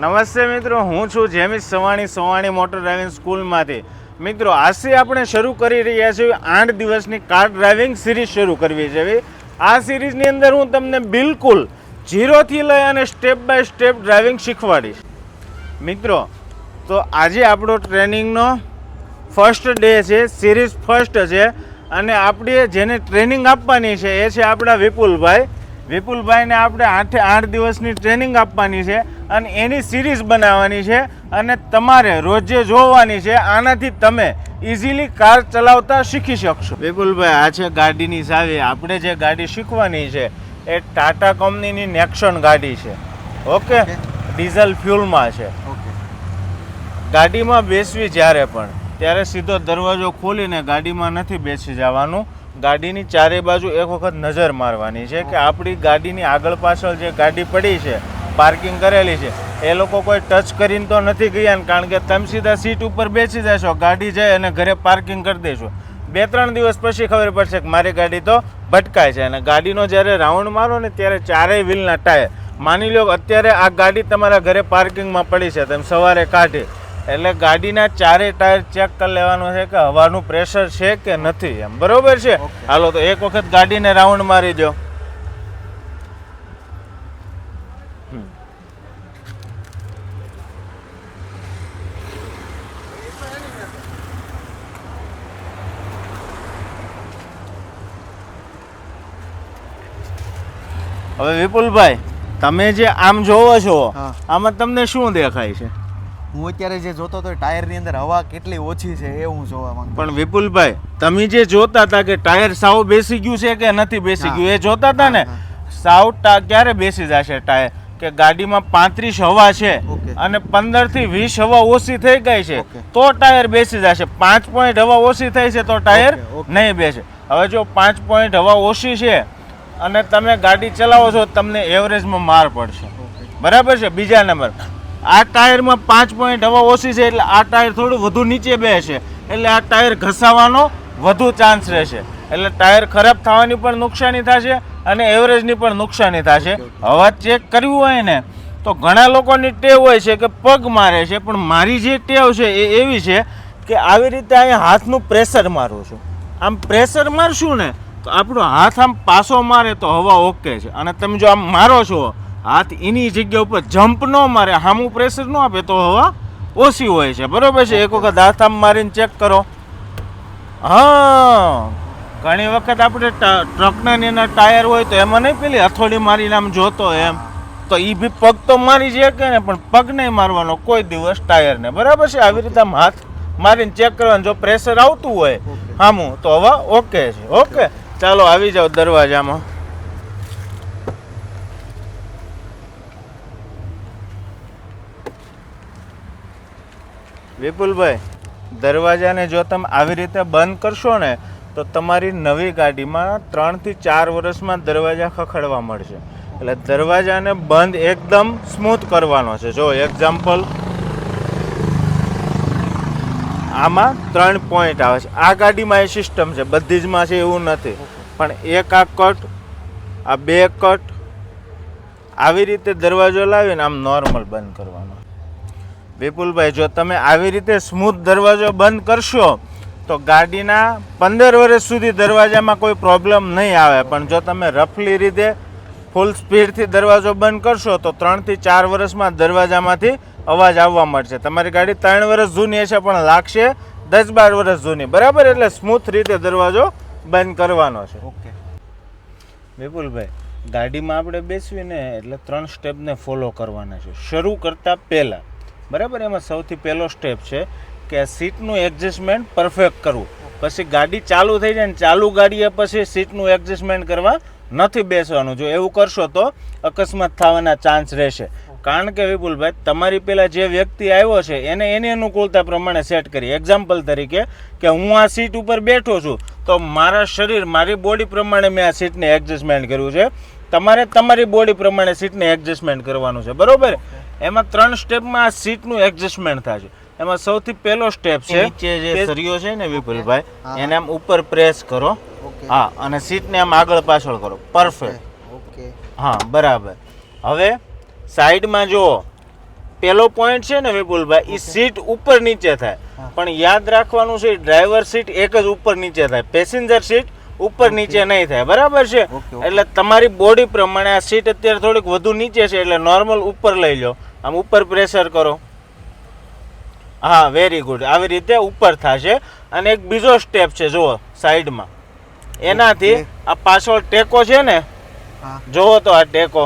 નમસ્તે મિત્રો, હું છું જેમિસ સવાણી સવાણી મોટર ડ્રાઇવિંગ સ્કૂલમાંથી. મિત્રો આજથી આપણે શરૂ કરી રહ્યા છીએ આઠ દિવસની કાર ડ્રાઇવિંગ સિરીઝ શરૂ કરવી છે. આ સિરીઝની અંદર હું તમને બિલકુલ ઝીરોથી લઈ અને સ્ટેપ બાય સ્ટેપ ડ્રાઇવિંગ શીખવાડીશ. મિત્રો, તો આજે આપણો ટ્રેનિંગનો ફર્સ્ટ ડે છે, સિરીઝ ફર્સ્ટ છે, અને આપણે જેને ટ્રેનિંગ આપવાની છે એ છે આપણા વિપુલભાઈ. વિપુલભાઈને આપણે આઠે આઠ દિવસની ટ્રેનિંગ આપવાની છે અને એની સિરીઝ બનાવવાની છે અને તમારે રોજે જોવાની છે. આનાથી તમે ઇઝીલી કાર ચલાવતા શીખી શકશો. વિપુલભાઈ આ છે ગાડીની ચાવી. આપણે જે ગાડી શીખવાની છે એ ટાટા કંપનીની નેક્શન ગાડી છે. ઓકે. ડીઝલ ફ્યુલમાં છે. ઓકે. ગાડીમાં બેસવી જ્યારે પણ ત્યારે સીધો દરવાજો ખોલીને ગાડીમાં નથી બેસી જવાનું. ગાડીની ચારે બાજુ એક વખત નજર મારવાની છે કે આપણી ગાડીની આગળ પાછળ જે ગાડી પડી છે, પાર્કિંગ કરેલી છે, એ લોકો કોઈ ટચ કરીને તો નથી ગયા ને, કારણ કે તમે સીધા સીટ ઉપર બેસી જશો, ગાડી જાય અને ઘરે પાર્કિંગ કરી દેશો. બે ત્રણ દિવસ પછી ખબર પડશે કે મારી ગાડી તો ભટકાય છે અને ગાડીનો જ્યારે રાઉન્ડ મારો ને ત્યારે ચારેય વ્હીલના ટાયર. માની લો અત્યારે આ ગાડી તમારા ઘરે પાર્કિંગમાં પડી છે, તમે સવારે કાઢી. એટલે ગાડીના ચારે ટાયર ચેક કરી લેવાનું છે કે હવાનું પ્રેશર છે કે નથી એમ. બરોબર છે. હાલો તો એક વખત ગાડીને રાઉન્ડ મારી દો. હવે વિપુલભાઈ તમે જે આમ જોવો છો આમાં તમને શું દેખાય છે? હું અત્યારે જે જોતો હતો ટાયરની અંદર હવા કેટલી ઓછી છે એ હું જોવા માંગુ પણ વિપુલભાઈ તમે જે જોતા હતા કે ટાયર સાવ બેસી ગયું છે કે નથી બેસી ગયું એ જોતા હતા ને? સાવ ક્યારે બેસી જશે ટાયર? કે ગાડીમાં પાંત્રીસ હવા છે અને પંદરથી વીસ હવા ઓછી થઈ ગઈ છે તો ટાયર બેસી જશે. પાંચ પોઈન્ટ હવા ઓછી થઈ છે તો ટાયર. નહીં બેસે. હવે જો પાંચ પોઈન્ટ હવા ઓછી છે અને તમે ગાડી ચલાવો છો તમને એવરેજમાં માર પડશે. બરાબર છે? બીજા નંબર. આ ટાયરમાં પાંચ પોઈન્ટ હવા ઓછી છે એટલે આ ટાયર થોડું વધુ નીચે બેસે. એટલે આ ટાયર ઘસાવાનો વધુ ચાન્સ રહેશે. એટલે ટાયર ખરાબ થવાની પણ નુકસાની થશે અને એવરેજની પણ નુકસાની થશે. હવા ચેક કરવી હોય ને, તો ઘણા લોકોની ટેવ હોય છે કે પગ મારે છે, પણ મારી જે ટેવ છે એ એવી છે કે આવી રીતે અહીંયા હાથનું પ્રેશર મારું છું. આમ પ્રેશર મારશું ને, તો આપણો હાથ આમ પાસો મારે તો હવા ઓકે છે. અને તમે જો આમ મારો છો હાથ એની જગ્યા ઉપર જમ્પ ન મારે સામું પ્રેશર ન આપે તો હવા ઓછી હોય છે. બરોબર છે? એક વખત હાથ આમ મારીને ચેક કરો. હા. ઘણી વખત આપણે ટ્રકના એના ટાયર હોય તો એમાં નહીં પેલી હથોડી મારીને આમ જોતો એમ. તો એ બી પગ તો મારી છે કે ને પણ પગ નહીં મારવાનો કોઈ દિવસ ટાયરને. બરાબર છે? આવી રીતે આમ હાથ મારીને ચેક કરવાનું. જો પ્રેશર આવતું હોય. હામું તો હવા ઓકે છે. ઓકે ચાલો આવી જાઓ દરવાજામાં. વિપુલભાઈ, દરવાજાને જો તમે આવી રીતે બંધ કરશો ને, તો તમારી નવી ગાડીમાં ત્રણથી ચાર વર્ષમાં દરવાજા ખખડવા મળશે. એટલે દરવાજાને બંધ એકદમ સ્મૂથ કરવાનો છે. જો એક્ઝામ્પલ આમાં ત્રણ પોઈન્ટ આવે છે. આ ગાડીમાં એ સિસ્ટમ છે. બધી જ માં છે એવું નથી. પણ એક આ કટ આ બે કટ આવી રીતે દરવાજો લાવીને આમ નોર્મલ બંધ કરવાનો. વિપુલભાઈ, જો તમે આવી રીતે સ્મૂથ દરવાજો બંધ કરશો, તો ગાડીના પંદર વર્ષ સુધી દરવાજામાં કોઈ પ્રોબ્લેમ નહીં આવે. પણ જો તમે રફલી રીતે ફૂલ સ્પીડથી દરવાજો બંધ કરશો, તો ત્રણથી ચાર વર્ષમાં દરવાજામાંથી અવાજ આવવા મળશે. તમારી ગાડી ત્રણ વર્ષ જૂની હશે, પણ લાગશે દસ બાર વર્ષ જૂની. બરાબર? એટલે સ્મૂથ રીતે દરવાજો બંધ કરવાનો છે. ઓકે. વિપુલભાઈ, ગાડીમાં આપણે બેસવીને એટલે ત્રણ સ્ટેપને ફોલો કરવાના છે. શરૂ કરતાં પહેલાં બરાબર? એમાં સૌથી પહેલો સ્ટેપ છે કે સીટનું એડજસ્ટમેન્ટ પરફેક્ટ કરવું. પછી ગાડી ચાલુ થઈ જાય ને ચાલુ ગાડીએ પછી સીટનું એડજસ્ટમેન્ટ કરવા નથી બેસવાનું. જો એવું કરશો તો અકસ્માત થવાના ચાન્સ રહેશે. કારણ કે વિપુલભાઈ, તમારી પેલા જે વ્યક્તિ આવ્યો છે, એને એની અનુકૂળતા પ્રમાણે સેટ કરી. એક્ઝામ્પલ તરીકે કે હું આ સીટ ઉપર બેઠો છું, તો મારા શરીર, મારી બોડી પ્રમાણે મેં આ સીટને એડજસ્ટમેન્ટ કર્યું છે. તમારે તમારી બોડી પ્રમાણે સીટને એડજસ્ટમેન્ટ કરવાનું છે. બરોબર? એમાં ત્રણ સ્ટેપમાં આ સીટનું એડજસ્ટમેન્ટ થશે એમાં સૌથી પહેલો સ્ટેપ છે નીચે જે સરિયો છે ને વિપુલભાઈ એને આમ ઉપર પ્રેસ કરો. હા અને સીટને આમ આગળ પાછળ કરો. Perfect okay. હા બરાબર. હવે સાઈડમાં જુઓ. પેલો પોઈન્ટ છે ને વિપુલભાઈ એ સીટ ઉપર નીચે થાય. પણ યાદ રાખવાનું છે ડ્રાઈવર સીટ એક જ ઉપર નીચે થાય. પેસેન્જર સીટ ઉપર નીચે નહીં થાય. બરાબર છે. એટલે તમારી બોડી પ્રમાણે આ સીટ અત્યારે થોડીક વધુ નીચે છે એટલે નોર્મલ ઉપર લઈ લો. આમ ઉપર પ્રેશર કરો. હા વેરી ગુડ આવી રીતે ઉપર થશે. અને એક બીજો સ્ટેપ છે જુઓ સાઈડમાં એનાથી આ પાછળ ટેકો છે ને? જુઓ તો આ ટેકો.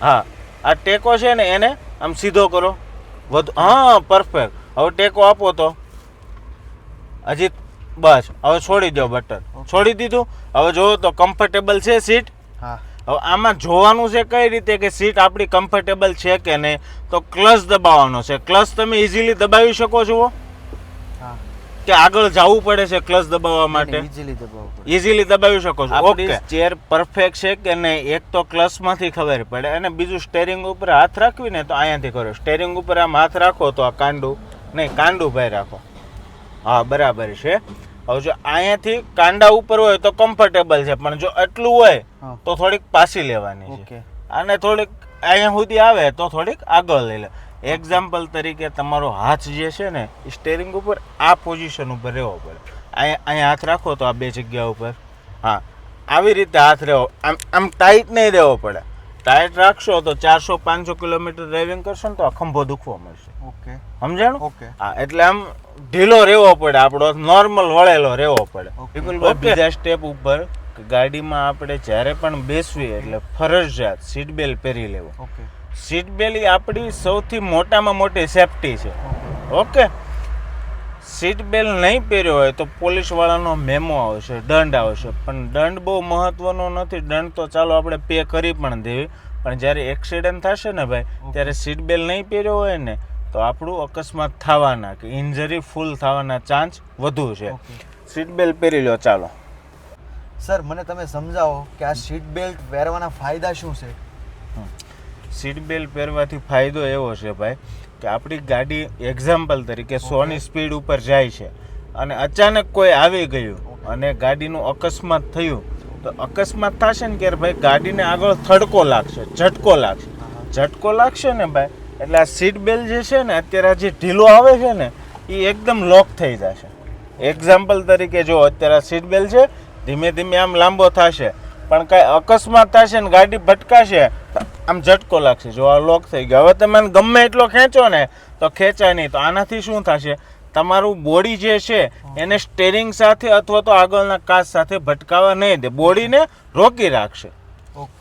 હા આ ટેકો છે ને એને આમ સીધો કરો. વધુ હા પરફેક્ટ હવે ટેકો આપો તો. હજી બસ. હવે છોડી દો બટન છોડી દીધું. હવે જુઓ તો કમ્ફર્ટેબલ છે સીટ હવે આમાં જોવાનું છે કઈ રીતે કે સીટ આપણી કમ્ફર્ટેબલ છે કે નહીં? તો ક્લચ દબાવવાનો છે. ક્લચ તમે ઇઝીલી દબાવી શકો છો કે આગળ જવું પડે છે ક્લચ દબાવવા માટે? ઇઝીલી દબાવવું ઇઝીલી દબાવી શકો છો. ઓકે ચેર પરફેક્ટ છે કે નહીં એક તો ક્લચમાંથી ખબર પડે. અને બીજું સ્ટેરિંગ ઉપર હાથ રાખવીને તો અહીંયાથી કરો. સ્ટેરિંગ ઉપર આમ હાથ રાખો તો આ કાંડું નહીં કાંડું ભાઈ રાખો. હા બરાબર છે. હવે જો અહીંયાથી કાંડા ઉપર હોય તો કમ્ફર્ટેબલ છે પણ જો એટલું હોય તો થોડીક પાછી લેવાની છે. અને થોડીક અહીંયા સુધી આવે તો થોડીક આગળ લઈ લે. એક્ઝામ્પલ તરીકે તમારો હાથ જે છે ને એ સ્ટેરિંગ ઉપર આ પોઝિશન ઉપર રહેવો પડે. અહીંયા અહીંયા હાથ રાખો તો આ બે જગ્યા ઉપર. હા આવી રીતે હાથ રહેવો. આમ આમ ટાઈટ નહીં રહેવો પડે. ટાઈટ રાખશો તો ચારસો પાંચસો કિલોમીટર ડ્રાઇવિંગ કરશો ને તો આ ખંભો દુખવા મળશે. ઓકે. સમજાણું? ઓકે. હા એટલે આમ ઢીલો રહેવો પડે આપણો નોર્મલ વળેલો રહેવો પડે. બીજા સ્ટેપ ઉપર ગાડીમાં આપણે જ્યારે પણ બેસવી એટલે ફરજિયાત સીટ બેલ્ટ પહેરી લેવો. ઓકે. સીટ બેલ્ટ એ આપણી સૌથી મોટામાં મોટી સેફટી છે. ઓકે. સીટ બેલ્ટ નહીં પહેર્યો હોય તો પોલીસવાળાનો મેમો આવશે દંડ આવશે. પણ દંડ બહુ મહત્ત્વનો નથી દંડ તો ચાલો આપણે પે કરી પણ દેવી. પણ જ્યારે એક્સિડન્ટ થશે ને ભાઈ ત્યારે સીટ બેલ્ટ નહીં પહેર્યો હોય ને તો આપણું અકસ્માત થવાના કે ઇન્જરી ફૂલ થવાના ચાન્સ વધુ છે. સીટ બેલ્ટ પહેરી લો ચાલો. સર મને તમે સમજાવો કે આ સીટ બેલ્ટ પહેરવાના ફાયદા શું છે? સીટ બેલ્ટ પહેરવાથી ફાયદો એવો છે ભાઈ કે આપણી ગાડી એક્ઝામ્પલ તરીકે સોની સ્પીડ ઉપર જાય છે. અને અચાનક કોઈ આવી ગયું અને ગાડીનું અકસ્માત થયું તો અકસ્માત થશે ને ત્યારે ભાઈ ગાડીને આગળ થડકો લાગશે ઝટકો લાગશે. ઝટકો લાગશે ને ભાઈ એટલે આ સીટ બેલ્ટ જે છે ને અત્યારે જે ઢીલો આવે છે ને એ એકદમ લોક થઈ જશે. એક્ઝામ્પલ તરીકે જો અત્યારે સીટ બેલ્ટ છે ધીમે ધીમે આમ લાંબો થશે. પણ કાંઈ અકસ્માત થશે ને ગાડી ભટકાશે આમ ઝટકો લાગશે. જો આ લોક થઈ ગયો. હવે તમે ગમે એટલો ખેંચો ને તો ખેંચાય નહીં. તો આનાથી શું થશે? તમારું બોડી જે છે એને સ્ટેરિંગ સાથે અથવા તો આગળના કાચ સાથે ભટકાવા નહીં દે. બોડીને રોકી રાખશે.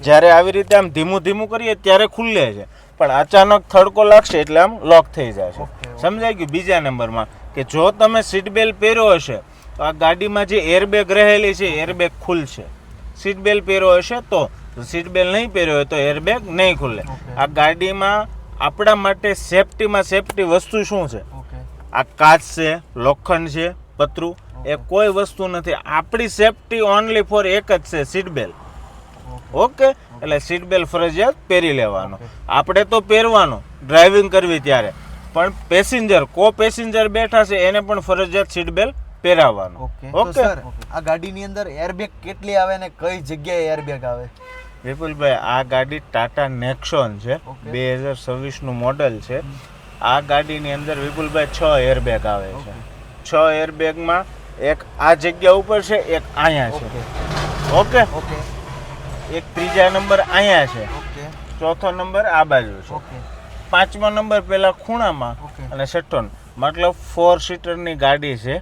જ્યારે આવી રીતે આમ ધીમું ધીમું કરીએ ત્યારે ખુલ્લે છે. પણ અચાનક થડકો લાગશે એટલે આમ લોક થઈ જશે. છે. સમજાઈ ગયું બીજા નંબરમાં કે જો તમે સીટ બેલ્ટ પહેર્યો હશે તો આ ગાડીમાં જે એરબેગ રહેલી છે એરબેગ ખુલશે. સીટ બેલ્ટ પહેર્યો હશે તો સીટ બેલ્ટ નહીં પહેર્યો હોય તો એરબેગ નહીં ખુલે. આ ગાડીમાં આપણા માટે સેફટીમાં સેફટી વસ્તુ શું છે? આ કાચ છે લોખંડ છે પતરું. એ કોઈ વસ્તુ નથી. આપણી સેફટી ઓનલી ફોર એક જ છે સીટ બેલ્ટ ઓકે એટલે સીટ બેલ્ટ ફરજિયાત પહેરી લેવાનો. આપણે તો પહેરવાનો ડ્રાઇવિંગ કરવી ત્યારે. પણ પેસેન્જર કો પેસેન્જર બેઠા છે એને પણ ફરજિયાત સીટ બેલ્ટ પહેરાવવાનો. ઓકે આ ગાડીની અંદર એરબેગ કેટલી આવે ને કઈ જગ્યાએ એરબેગ આવે? વિપુલભાઈ આ ગાડી ટાટા નેક્સોન છે. બે હજાર છવ્વીસનું મોડલ છે. આ ગાડીની અંદર વિપુલભાઈ છ એરબેગ આવે છે. છ એરબેગમાં એક આ જગ્યા ઉપર છે એક અહીંયા છે. ઓકે. ઓકે? એક ત્રીજા નંબર અહીંયા છે. ચોથો નંબર આ બાજુ છે. પાંચમો નંબર પેલા ખૂણામાં અને છઠ્ઠો મતલબ ફોર સીટરની ગાડી છે.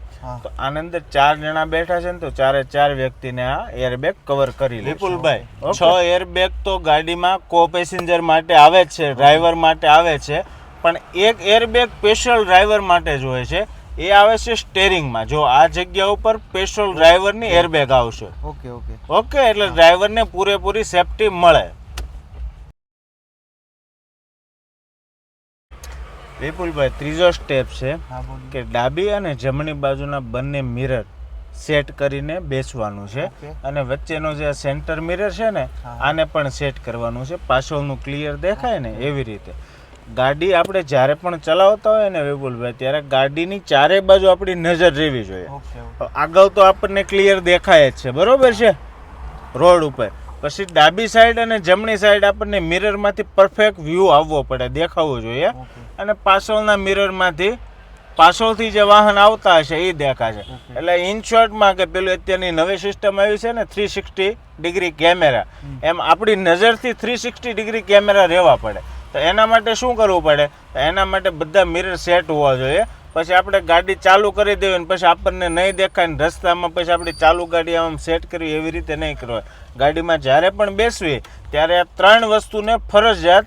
તો આની અંદર ચાર જણા બેઠા છે ને તો ચારે ચાર વ્યક્તિને આ એરબેગ કવર કરી લે. વિપુલભાઈ છ એરબેગ તો ગાડીમાં કો પેસેન્જર માટે આવે જ છે ડ્રાઈવર માટે આવે છે. પણ એક એરબેગ સ્પેશિયલ ડ્રાઈવર માટે જ હોય છે. એ આવે છે સ્ટેરિંગમાં જો આ જગ્યા ઉપર સ્પેશિયલ ડ્રાઈવરની એરબેગ આવશે. Okay okay. ઓકે? એટલે ડ્રાઈવરને પૂરેપૂરી સેફટી મળે. વિપુલભાઈ ત્રીજો સ્ટેપ છે કે ડાબી અને જમણી બાજુના બંને મિરર સેટ કરીને બેસવાનું છે. અને વચ્ચેનો જે સેન્ટર મિરર છે ને આને પણ સેટ કરવાનું છે. પાછળનું ક્લિયર દેખાય ને એવી રીતે. ગાડી આપણે જ્યારે પણ ચલાવતા હોય ને વિપુલભાઈ ત્યારે ગાડીની ચારે બાજુ આપણી નજર રહેવી જોઈએ. આગળ તો આપણને ક્લિયર દેખાય જ છે. બરોબર છે? રોડ ઉપર. પછી ડાબી સાઈડ અને જમણી સાઈડ આપણને મિરરમાંથી પરફેક્ટ વ્યૂ આવવો પડે દેખાવું જોઈએ. અને પાછળના મિરરમાંથી પાછળથી જે વાહન આવતા હશે એ દેખાશે. એટલે ઇન શોર્ટમાં કે પેલું અત્યારની નવી સિસ્ટમ આવી છે ને થ્રી સિક્સટી ડિગ્રી કેમેરા એમ આપણી નજરથી થ્રી સિક્સટી ડિગ્રી કેમેરા રહેવા પડે. તો એના માટે શું કરવું પડે? તો એના માટે બધા મિરર સેટ હોવા જોઈએ. પછી આપણે ગાડી ચાલુ કરી દેવી ને પછી આપણને નહીં દેખાય ને રસ્તામાં પછી આપણી ચાલુ ગાડી આમ સેટ કરવી એવી રીતે નહીં કરવાય. ગાડીમાં જ્યારે પણ બેસવી ત્યારે આ ત્રણ વસ્તુને ફરજિયાત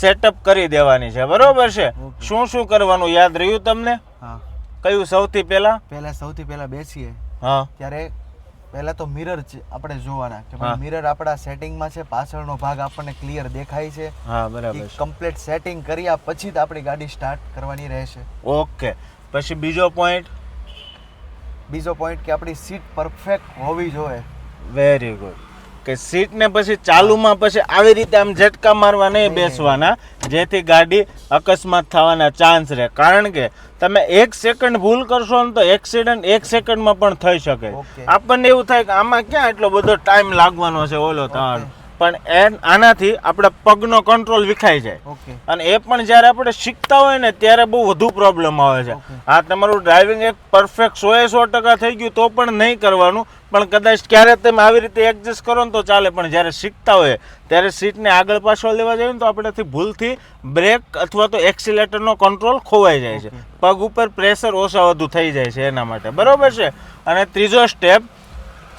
સેટઅપ કરી દેવાની છે. બરોબર છે? શું શું કરવાનું યાદ રહ્યું તમને? હા. કયું સૌથી પહેલા? પહેલા સૌથી પહેલા બેસીએ. હા. ત્યારે પહેલા તો મિરર આપણે જોવાના કે. મિરર આપણા સેટિંગમાં છે પાછળનો ભાગ આપણને ક્લિયર દેખાય છે. હા બરાબર કમ્પ્લીટ સેટિંગ કર્યા પછી જ આપણી ગાડી સ્ટાર્ટ કરવાની રહેશે. ઓકે. પછી બીજો પોઈન્ટ બીજો પોઈન્ટ કે આપણી સીટ પરફેક્ટ હોવી જોઈએ. વેરી ગુડ કે સીટને પછી ચાલુમાં પછી આવી રીતે આમ ઝટકા મારવા નહીં બેસવાના જેથી ગાડી અકસ્માત થવાના ચાન્સ રહે. કારણ કે તમે એક સેકન્ડ ભૂલ કરશો ને તો એક્સિડન્ટ એક સેકન્ડમાં પણ થઈ શકે. આપણને એવું થાય કે આમાં ક્યાં એટલો બધો ટાઈમ લાગવાનો છે? ઓલો થવાનો પણ એ આનાથી આપણા પગનો કંટ્રોલ વિખાઈ જાય. અને એ પણ જ્યારે આપણે શીખતા હોય ને ત્યારે બહુ વધુ પ્રોબ્લેમ આવે છે. આ તમારું ડ્રાઇવિંગ એક પરફેક્ટ સો એ સો ટકા થઈ ગયું તો પણ નહીં કરવાનું પણ કદાચ ક્યારે તમે આવી રીતે એડજસ્ટ કરો ને તો ચાલે પણ જ્યારે શીખતા હોય ત્યારે સીટને આગળ પાછળ લેવા જાય ને તો આપણેથી ભૂલથી બ્રેક અથવા તો એક્સિલેટરનો કંટ્રોલ ખોવાઈ જાય છે. પગ ઉપર પ્રેશર ઓછા વધુ થઈ જાય છે એના માટે. બરોબર છે? અને ત્રીજો સ્ટેપ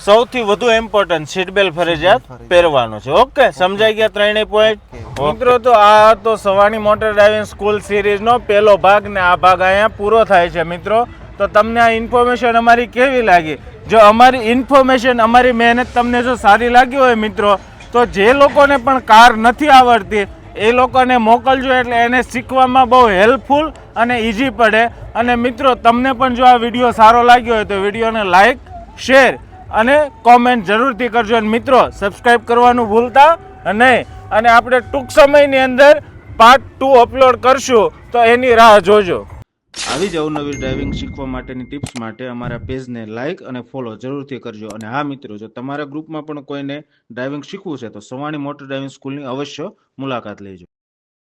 સૌથી વધુ ઇમ્પોર્ટન્ટ સીટ બેલ્ટ ફરજિયાત. પહેરવાનું છે. ઓકે સમજાઈ ગયા ત્રણેય પોઈન્ટ. મિત્રો તો આ હતો સવાણી મોટર ડ્રાઇવિંગ સ્કૂલ સિરીઝનો પહેલો ભાગ ને આ ભાગ અહીંયા પૂરો થાય છે મિત્રો. તો તમને આ ઇન્ફોર્મેશન અમારી કેવી લાગી? જો અમારી ઇન્ફોર્મેશન અમારી મહેનત તમને જો સારી લાગી હોય મિત્રો તો જે લોકોને પણ કાર નથી આવડતી એ લોકોને મોકલજો એટલે એને શીખવામાં બહુ હેલ્પફુલ અને ઇઝી પડે. અને મિત્રો તમને પણ જો આ વીડિયો સારો લાગ્યો હોય તો વિડીયોને લાઈક શેર અને કોમેન્ટ જરૂરથી કરજો. અને મિત્રો સબસ્ક્રાઈબ કરવાનું ભૂલતા નહીં. અને આપણે ટૂંક સમયની અંદર પાર્ટ ટુ અપલોડ કરશું. તો એની રાહ જોજો. આવી જ અવનવી ડ્રાઇવિંગ શીખવા માટેની ટિપ્સ માટે અમારા પેજને લાઇક અને ફોલો જરૂરથી કરજો. અને હા, મિત્રો, જો તમારા ગ્રુપમાં પણ કોઈને ડ્રાઇવિંગ શીખવું છે, તો સવાણી મોટર ડ્રાઇવિંગ સ્કૂલની અવશ્ય મુલાકાત લેજો.